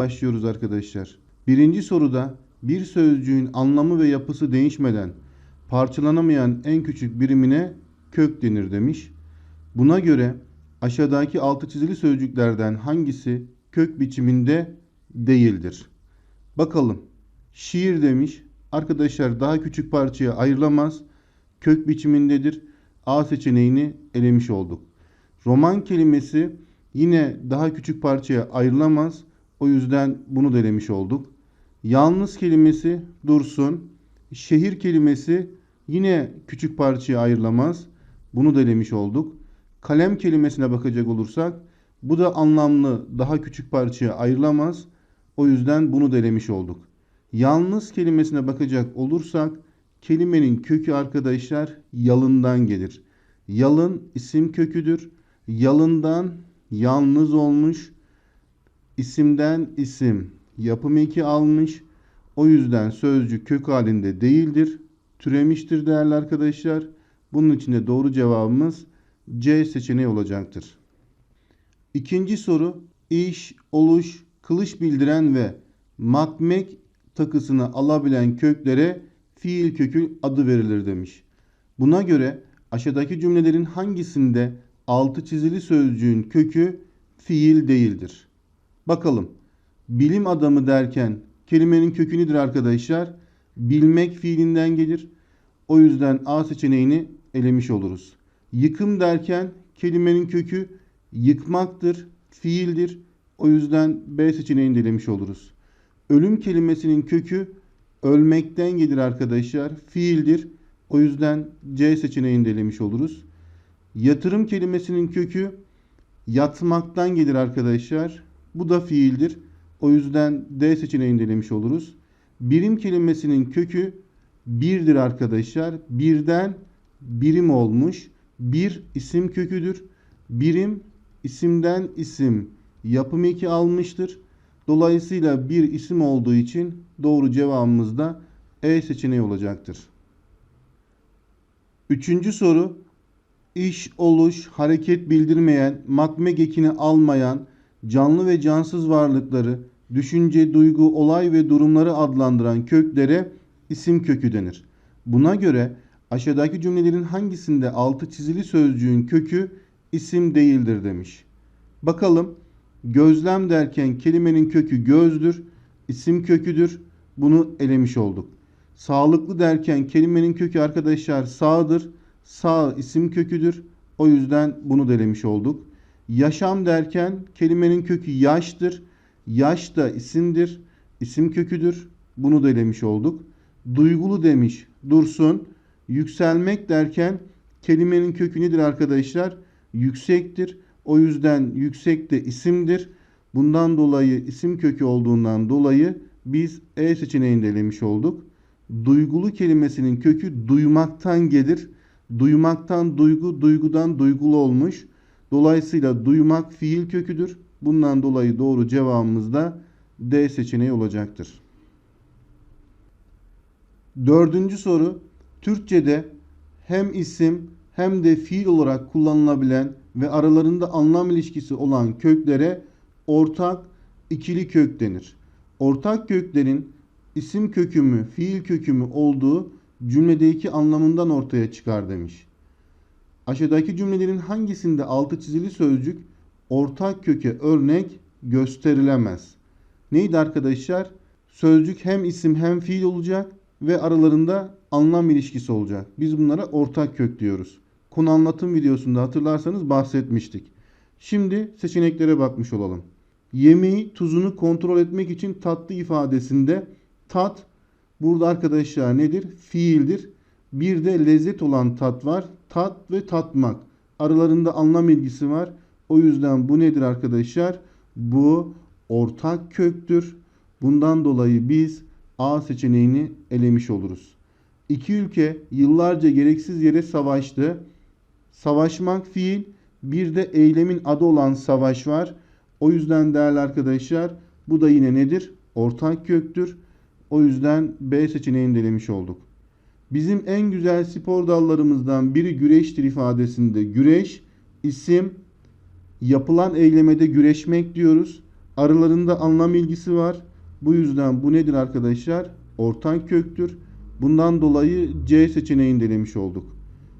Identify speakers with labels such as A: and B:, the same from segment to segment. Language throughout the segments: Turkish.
A: başlıyoruz arkadaşlar. Birinci soruda bir sözcüğün anlamı ve yapısı değişmeden parçalanamayan en küçük birimine kök denir demiş. Buna göre aşağıdaki altı çizili sözcüklerden hangisi kök biçiminde değildir? Bakalım. Şiir demiş. Arkadaşlar daha küçük parçaya ayrılamaz. Kök biçimindedir. A seçeneğini elemiş olduk. Roman kelimesi yine daha küçük parçaya ayrılamaz. O yüzden bunu da olduk. Yalnız kelimesi dursun. Şehir kelimesi yine küçük parçaya ayrılamaz. Bunu da olduk. Kalem kelimesine bakacak olursak bu da anlamlı daha küçük parçaya ayrılamaz. O yüzden bunu da olduk. Yalnız kelimesine bakacak olursak kelimenin kökü arkadaşlar yalından gelir. Yalın isim köküdür. Yalından yalnız olmuş. İsimden isim yapım eki almış. O yüzden sözcük kök halinde değildir. Türemiştir değerli arkadaşlar. Bunun için de doğru cevabımız C seçeneği olacaktır. İkinci soru iş, oluş, kılıç bildiren ve matmek takısını alabilen köklere fiil kökü adı verilir demiş. Buna göre aşağıdaki cümlelerin hangisinde altı çizili sözcüğün kökü fiil değildir? Bakalım. Bilim adamı derken kelimenin kökü nedir arkadaşlar? Bilmek fiilinden gelir. O yüzden A seçeneğini elemiş oluruz. Yıkım derken kelimenin kökü yıkmaktır, fiildir. O yüzden B seçeneğini de elemiş oluruz. Ölüm kelimesinin kökü ölmekten gelir arkadaşlar. Fiildir. O yüzden C seçeneğini de elemiş oluruz. Yatırım kelimesinin kökü yatmaktan gelir arkadaşlar. Bu da fiildir. O yüzden D seçeneğini de elemiş oluruz. Birim kelimesinin kökü birdir arkadaşlar. Birden birim olmuş. Bir isim köküdür. Birim isimden isim yapım eki almıştır. Dolayısıyla bir isim olduğu için doğru cevabımız da E seçeneği olacaktır. Üçüncü soru iş, oluş, hareket bildirmeyen, matmek ekini almayan, canlı ve cansız varlıkları, düşünce, duygu, olay ve durumları adlandıran köklere isim kökü denir. Buna göre aşağıdaki cümlelerin hangisinde altı çizili sözcüğün kökü isim değildir demiş. Bakalım gözlem derken kelimenin kökü gözdür, isim köküdür. Bunu elemiş olduk. Sağlıklı derken kelimenin kökü arkadaşlar sağdır. Sağ isim köküdür. O yüzden bunu da elemiş olduk. Yaşam derken kelimenin kökü yaştır. Yaş da isimdir. İsim köküdür. Bunu da elemiş olduk. Duygulu demiş dursun. Yükselmek derken kelimenin kökü nedir arkadaşlar? Yüksektir. O yüzden yüksek de isimdir. Bundan dolayı isim kökü olduğundan dolayı biz E seçeneğini de elemiş olduk. Duygulu kelimesinin kökü duymaktan gelir. Duymaktan duygu, duygudan duygulu olmuş. Dolayısıyla duymak fiil köküdür. Bundan dolayı doğru cevabımız da D seçeneği olacaktır. Dördüncü soru. Türkçe'de hem isim hem de fiil olarak kullanılabilen ve aralarında anlam ilişkisi olan köklere ortak ikili kök denir. Ortak köklerin isim kökü mü, fiil kökü mü olduğu cümledeki anlamından ortaya çıkar demiş. Aşağıdaki cümlelerin hangisinde altı çizili sözcük ortak köke örnek gösterilemez? Neydi arkadaşlar? Sözcük hem isim hem fiil olacak ve aralarında anlam ilişkisi olacak. Biz bunlara ortak kök diyoruz. Konu anlatım videosunda hatırlarsanız bahsetmiştik. Şimdi seçeneklere bakmış olalım. Yemeği tuzunu kontrol etmek için tatlı ifadesinde tat burada arkadaşlar nedir? Fiildir. Bir de lezzet olan tat var. Tat ve tatmak. Aralarında anlam ilgisi var. O yüzden bu nedir arkadaşlar? Bu ortak köktür. Bundan dolayı biz A seçeneğini elemiş oluruz. İki ülke yıllarca gereksiz yere savaştı. Savaşmak fiil, bir de eylemin adı olan savaş var. O yüzden değerli arkadaşlar bu da yine nedir? Ortak köktür. O yüzden B seçeneğini delemiş olduk. Bizim en güzel spor dallarımızdan biri güreştir ifadesinde güreş, isim, yapılan eylemede güreşmek diyoruz. Aralarında anlam ilgisi var. Bu yüzden bu nedir arkadaşlar? Ortak köktür. Bundan dolayı C seçeneğini denemiş olduk.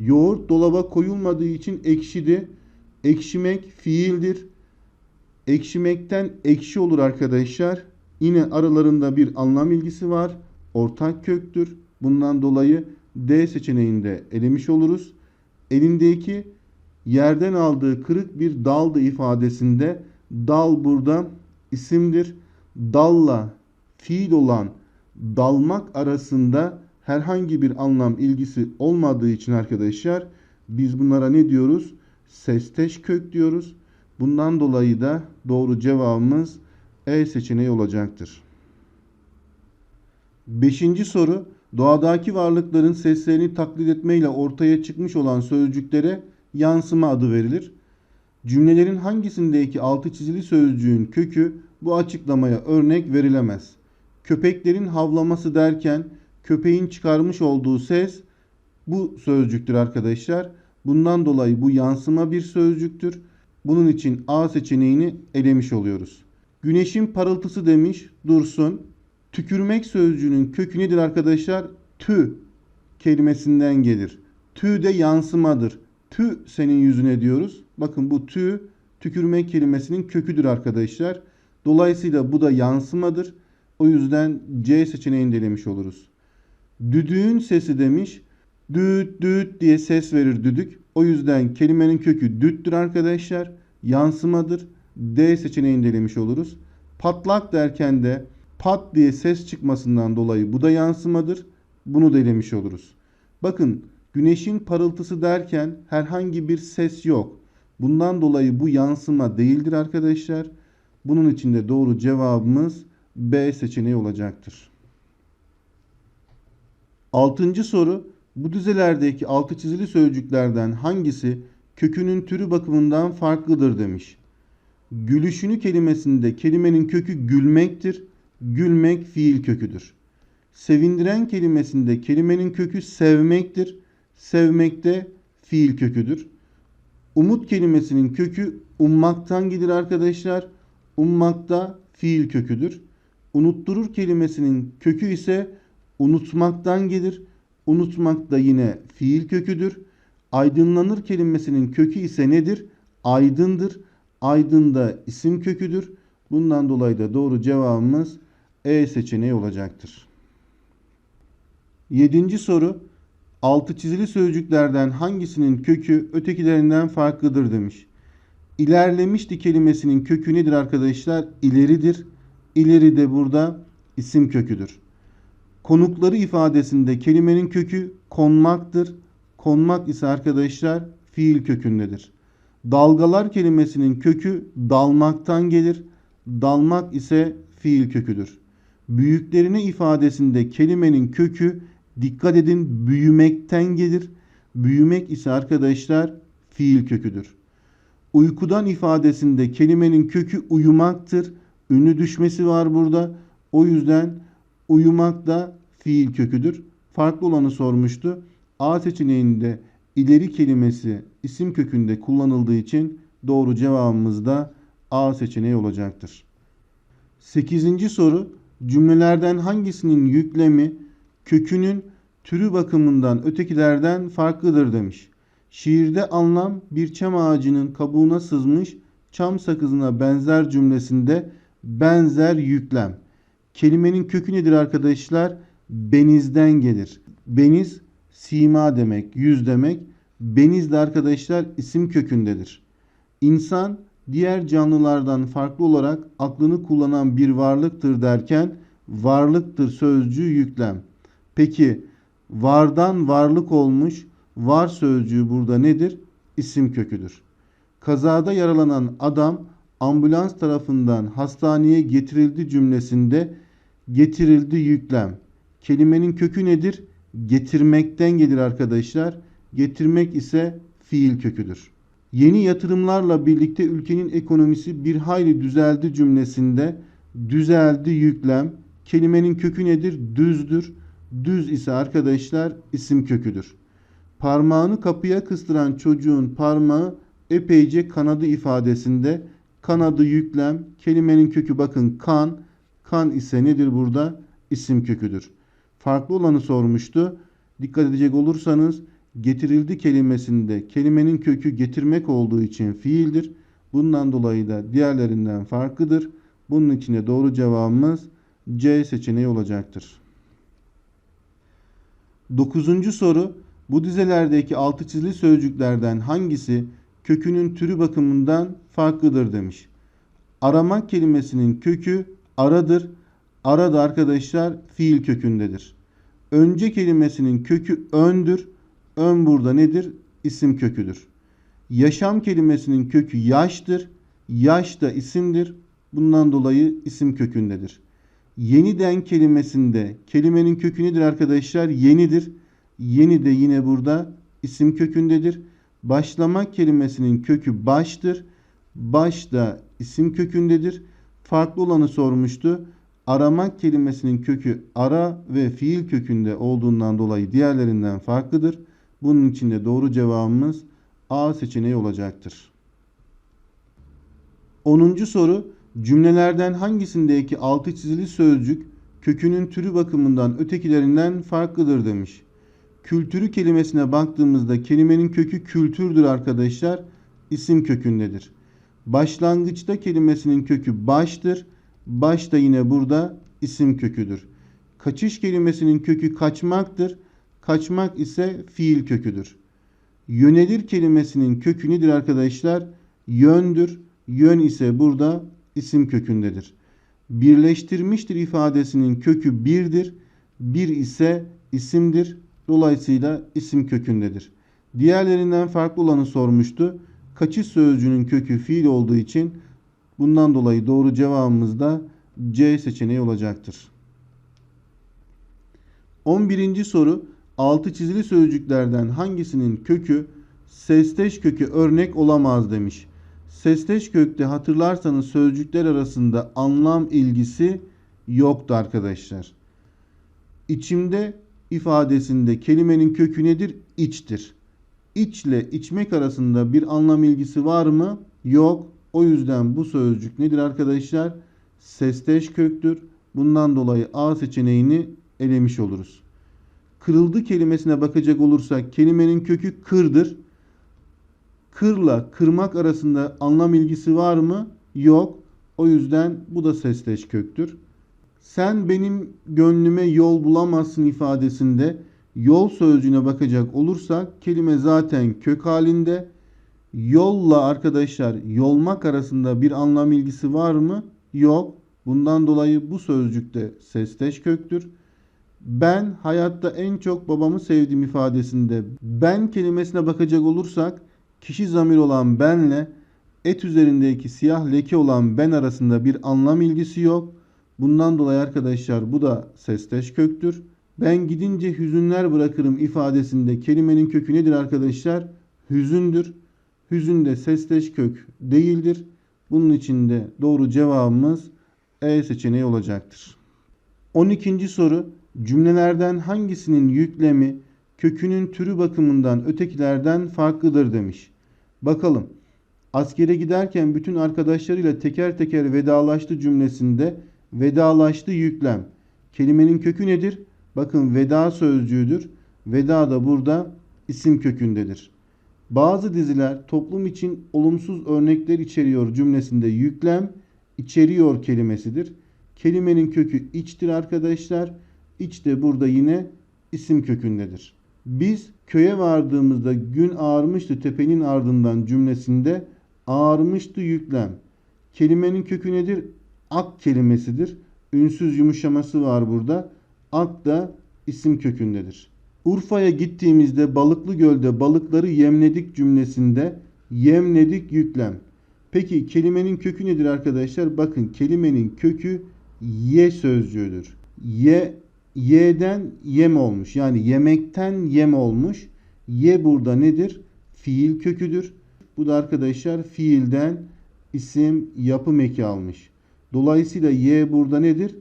A: Yoğurt dolaba koyulmadığı için ekşidi. Ekşimek fiildir. Ekşimekten ekşi olur arkadaşlar. Yine aralarında bir anlam ilgisi var. Ortak köktür. Bundan dolayı D seçeneğinde elemiş oluruz. Elindeki yerden aldığı kırık bir daldı ifadesinde dal burada isimdir. Dalla fiil olan dalmak arasında herhangi bir anlam ilgisi olmadığı için arkadaşlar biz bunlara ne diyoruz? Sesteş kök diyoruz. Bundan dolayı da doğru cevabımız E seçeneği olacaktır. Beşinci soru doğadaki varlıkların seslerini taklit etmeyle ortaya çıkmış olan sözcüklere yansıma adı verilir. Cümlelerin hangisindeki altı çizili sözcüğün kökü bu açıklamaya örnek verilemez. Köpeklerin havlaması derken köpeğin çıkarmış olduğu ses bu sözcüktür arkadaşlar. Bundan dolayı bu yansıma bir sözcüktür. Bunun için A seçeneğini elemiş oluyoruz. Güneşin parıltısı demiş dursun. Tükürmek sözcüğünün kökü nedir arkadaşlar? Tü kelimesinden gelir. Tü de yansımadır. Tü senin yüzüne diyoruz. Bakın bu tü tükürmek kelimesinin köküdür arkadaşlar. Dolayısıyla bu da yansımadır. O yüzden C seçeneğini denemiş oluruz. Düdüğün sesi demiş. Düt düt diye ses verir düdük. O yüzden kelimenin kökü düttür arkadaşlar. Yansımadır. D seçeneğini denemiş oluruz. Patlak derken de pat diye ses çıkmasından dolayı bu da yansımadır. Bunu da oluruz. Bakın güneşin parıltısı derken herhangi bir ses yok. Bundan dolayı bu yansıma değildir arkadaşlar. Bunun için de doğru cevabımız B seçeneği olacaktır. Altıncı soru bu dizelerdeki altı çizili sözcüklerden hangisi kökünün türü bakımından farklıdır demiş. Gülüşünü kelimesinde kelimenin kökü gülmektir. Gülmek fiil köküdür. Sevindiren kelimesinde kelimenin kökü sevmektir. Sevmek de fiil köküdür. Umut kelimesinin kökü ummaktan gelir arkadaşlar. Ummak da fiil köküdür. Unutturur kelimesinin kökü ise unutmaktan gelir. Unutmak da yine fiil köküdür. Aydınlanır kelimesinin kökü ise nedir? Aydındır. Aydın da isim köküdür. Bundan dolayı da doğru cevabımız E seçeneği olacaktır. Yedinci soru. Altı çizili sözcüklerden hangisinin kökü ötekilerinden farklıdır demiş. İlerlemişti kelimesinin kökü nedir arkadaşlar? İleridir. İleri de burada isim köküdür. Konukları ifadesinde kelimenin kökü konmaktır. Konmak ise arkadaşlar fiil kökündedir. Dalgalar kelimesinin kökü dalmaktan gelir. Dalmak ise fiil köküdür. Büyüklerine ifadesinde kelimenin kökü dikkat edin büyümekten gelir. Büyümek ise arkadaşlar fiil köküdür. Uykudan ifadesinde kelimenin kökü uyumaktır. Ünlü düşmesi var burada. O yüzden uyumak da fiil köküdür. Farklı olanı sormuştu. A seçeneğinde ileri kelimesi isim kökünde kullanıldığı için doğru cevabımız da A seçeneği olacaktır. 8. soru cümlelerden hangisinin yüklemi kökünün türü bakımından ötekilerden farklıdır demiş. Şiirde anlam bir çam ağacının kabuğuna sızmış çam sakızına benzer cümlesinde benzer yüklem. Kelimenin kökü nedir arkadaşlar? Benizden gelir. Beniz sima demek, yüz demek. Beniz de arkadaşlar isim kökündedir. İnsan diğer canlılardan farklı olarak aklını kullanan bir varlıktır derken varlıktır sözcüğü yüklem. Peki vardan varlık olmuş var sözcüğü burada nedir? İsim köküdür. Kazada yaralanan adam ambulans tarafından hastaneye getirildi cümlesinde getirildi yüklem. Kelimenin kökü nedir? Getirmekten gelir arkadaşlar. Getirmek ise fiil köküdür. Yeni yatırımlarla birlikte ülkenin ekonomisi bir hayli düzeldi cümlesinde düzeldi yüklem. Kelimenin kökü nedir? Düzdür. Düz ise arkadaşlar isim köküdür. Parmağını kapıya kıstıran çocuğun parmağı epeyce kanadı ifadesinde Kanadı yüklem. Kelimenin kökü bakın kan. Kan ise nedir burada? İsim köküdür. Farklı olanı sormuştu. Dikkat edecek olursanız getirildi kelimesinde kelimenin kökü getirmek olduğu için fiildir. Bundan dolayı da diğerlerinden farklıdır. Bunun için de doğru cevabımız C seçeneği olacaktır. Dokuzuncu soru. Bu dizelerdeki altı çizili sözcüklerden hangisi kökünün türü bakımından farklıdır demiş. Aramak kelimesinin kökü aradır. Ara da arkadaşlar fiil kökündedir. Önce kelimesinin kökü öndür. Ön burada nedir? İsim köküdür. Yaşam kelimesinin kökü yaştır. Yaş da isimdir. Bundan dolayı isim kökündedir. Yeniden kelimesinde kelimenin kökü nedir arkadaşlar? Yenidir. Yeni de yine burada isim kökündedir. Başlamak kelimesinin kökü baştır. Baş da isim kökündedir. Farklı olanı sormuştu. Aramak kelimesinin kökü ara ve fiil kökünde olduğundan dolayı diğerlerinden farklıdır. Bunun için de doğru cevabımız A seçeneği olacaktır. 10. soru cümlelerden hangisindeki altı çizili sözcük kökünün türü bakımından ötekilerinden farklıdır demiş. Kültürü kelimesine baktığımızda kelimenin kökü kültürdür arkadaşlar. isim kökündedir. Başlangıçta kelimesinin kökü baştır. Baş da yine burada isim köküdür. Kaçış kelimesinin kökü kaçmaktır. Kaçmak ise fiil köküdür. Yönelir kelimesinin kökü nedir arkadaşlar? Yöndür. Yön ise burada isim kökündedir. Birleştirmiştir ifadesinin kökü birdir. Bir ise isimdir. Dolayısıyla isim kökündedir. Diğerlerinden farklı olanı sormuştu. Kaçış sözcüğünün kökü fiil olduğu için bundan dolayı doğru cevabımız da C seçeneği olacaktır. 11. soru altı çizili sözcüklerden hangisinin kökü sesteş kökü örnek olamaz demiş. Sesteş kökte hatırlarsanız sözcükler arasında anlam ilgisi yoktu arkadaşlar. İçimde ifadesinde kelimenin kökü nedir? İçtir. İçle içmek arasında bir anlam ilgisi var mı? Yok. O yüzden bu sözcük nedir arkadaşlar? Sesteş köktür. Bundan dolayı A seçeneğini elemiş oluruz. Kırıldı kelimesine bakacak olursak kelimenin kökü kırdır. Kırla kırmak arasında anlam ilgisi var mı? Yok. O yüzden bu da sesteş köktür. Sen benim gönlüme yol bulamazsın ifadesinde yol sözcüğüne bakacak olursak kelime zaten kök halinde. Yolla arkadaşlar yolmak arasında bir anlam ilgisi var mı? Yok. Bundan dolayı bu sözcükte sesteş köktür. Ben hayatta en çok babamı sevdiğim ifadesinde ben kelimesine bakacak olursak kişi zamir olan benle et üzerindeki siyah leke olan ben arasında bir anlam ilgisi yok. Bundan dolayı arkadaşlar bu da sesteş köktür. Ben gidince hüzünler bırakırım ifadesinde kelimenin kökü nedir arkadaşlar? Hüzündür. Hüzün de sesteş kök değildir. Bunun için de doğru cevabımız E seçeneği olacaktır. 12. soru cümlelerden hangisinin yüklemi kökünün türü bakımından ötekilerden farklıdır demiş. Bakalım. Askere giderken bütün arkadaşlarıyla teker teker vedalaştı cümlesinde vedalaştı yüklem. Kelimenin kökü nedir? Bakın veda sözcüğüdür. Veda da burada isim kökündedir. Bazı diziler toplum için olumsuz örnekler içeriyor cümlesinde yüklem içeriyor kelimesidir. Kelimenin kökü içtir arkadaşlar. İç de burada yine isim kökündedir. Biz köye vardığımızda gün ağarmıştı tepenin ardından cümlesinde ağarmıştı yüklem. Kelimenin kökü nedir? Ak kelimesidir. Ünsüz yumuşaması var burada. Ak da isim kökündedir. Urfa'ya gittiğimizde Balıklı Göl'de balıkları yemledik cümlesinde yemledik yüklem. Peki kelimenin kökü nedir arkadaşlar? Bakın kelimenin kökü ye sözcüğüdür. Ye y'den yem olmuş. Yani yemekten yem olmuş. Ye burada nedir? Fiil köküdür. Bu da arkadaşlar fiilden isim yapım eki almış. Dolayısıyla y burada nedir?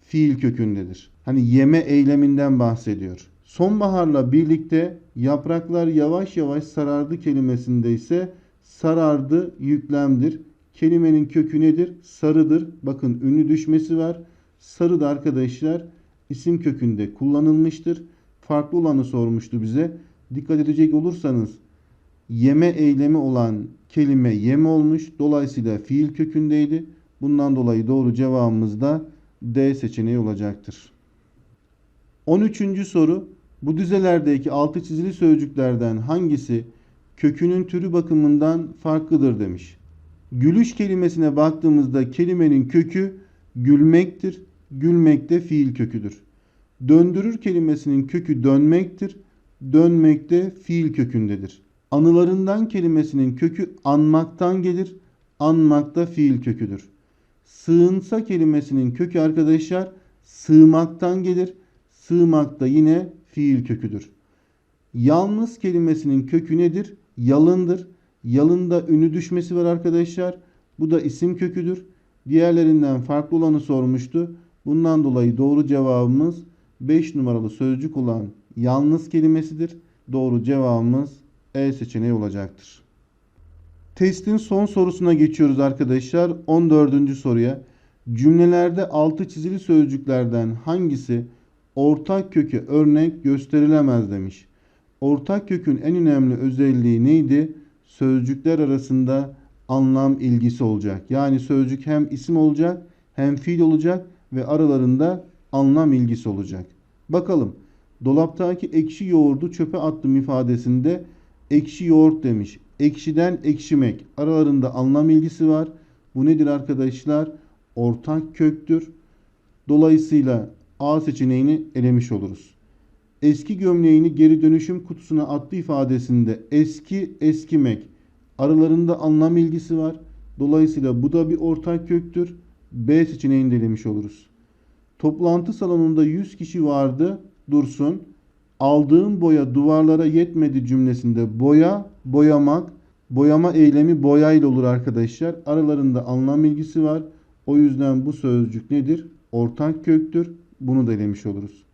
A: Fiil kökündedir. Hani yeme eyleminden bahsediyor. Sonbaharla birlikte yapraklar yavaş yavaş sarardı kelimesinde ise sarardı yüklemdir. Kelimenin kökü nedir? Sarıdır. Bakın ünlü düşmesi var. Sarı da arkadaşlar isim kökünde kullanılmıştır. Farklı olanı sormuştu bize. Dikkat edecek olursanız yeme eylemi olan kelime yeme olmuş. Dolayısıyla fiil kökündeydi. Bundan dolayı doğru cevabımız da D seçeneği olacaktır. 13. soru. Bu dizelerdeki altı çizili sözcüklerden hangisi kökünün türü bakımından farklıdır demiş. Gülüş kelimesine baktığımızda kelimenin kökü gülmektir. Gülmek de fiil köküdür. Döndürür kelimesinin kökü dönmektir. Dönmek de fiil kökündedir. Anılarından kelimesinin kökü anmaktan gelir. Anmak da fiil köküdür. Sığınsa kelimesinin kökü arkadaşlar sığmaktan gelir. Sığmak da yine fiil köküdür. Yalnız kelimesinin kökü nedir? Yalındır. Yalında ünü düşmesi var arkadaşlar. Bu da isim köküdür. Diğerlerinden farklı olanı sormuştu. Bundan dolayı doğru cevabımız 5 numaralı sözcük olan yalnız kelimesidir. Doğru cevabımız E seçeneği olacaktır. Testin son sorusuna geçiyoruz arkadaşlar. 14. soruya. Cümlelerde altı çizili sözcüklerden hangisi ortak köke örnek gösterilemez demiş. Ortak kökün en önemli özelliği neydi? Sözcükler arasında anlam ilgisi olacak. Yani sözcük hem isim olacak hem fiil olacak ve aralarında anlam ilgisi olacak. Bakalım. Dolaptaki ekşi yoğurdu çöpe attım ifadesinde ekşi yoğurt demiş. Ekşiden ekşimek. Aralarında anlam ilgisi var. Bu nedir arkadaşlar? Ortak köktür. Dolayısıyla A seçeneğini elemiş oluruz. Eski gömleğini geri dönüşüm kutusuna attı ifadesinde eski eskimek aralarında anlam ilgisi var. Dolayısıyla bu da bir ortak köktür. B seçeneğini de oluruz. Toplantı salonunda 100 kişi vardı. Dursun. Aldığım boya duvarlara yetmedi cümlesinde boya, boyamak, boyama eylemi boyayla olur arkadaşlar. Aralarında anlam ilgisi var. O yüzden bu sözcük nedir? Ortak köktür. Bunu da elemiş oluruz.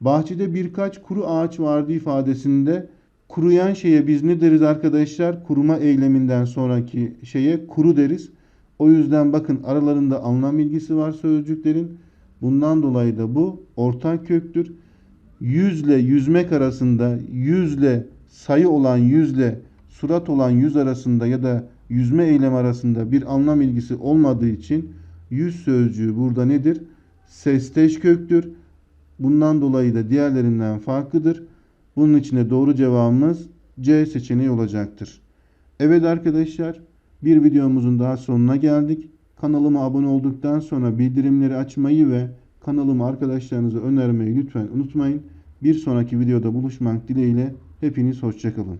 A: Bahçede birkaç kuru ağaç vardı ifadesinde kuruyan şeye biz ne deriz arkadaşlar? Kuruma eyleminden sonraki şeye kuru deriz. O yüzden bakın aralarında anlam ilgisi var sözcüklerin. Bundan dolayı da bu ortak köktür. Yüzle yüzmek arasında yüzle sayı olan yüzle surat olan yüz arasında ya da yüzme eylem arasında bir anlam ilgisi olmadığı için yüz sözcüğü burada nedir? Sesteş köktür. Bundan dolayı da diğerlerinden farklıdır. Bunun için de doğru cevabımız C seçeneği olacaktır. Evet arkadaşlar bir videomuzun daha sonuna geldik. Kanalıma abone olduktan sonra bildirimleri açmayı ve kanalımı arkadaşlarınıza önermeyi lütfen unutmayın. Bir sonraki videoda buluşmak dileğiyle hepiniz hoşçakalın.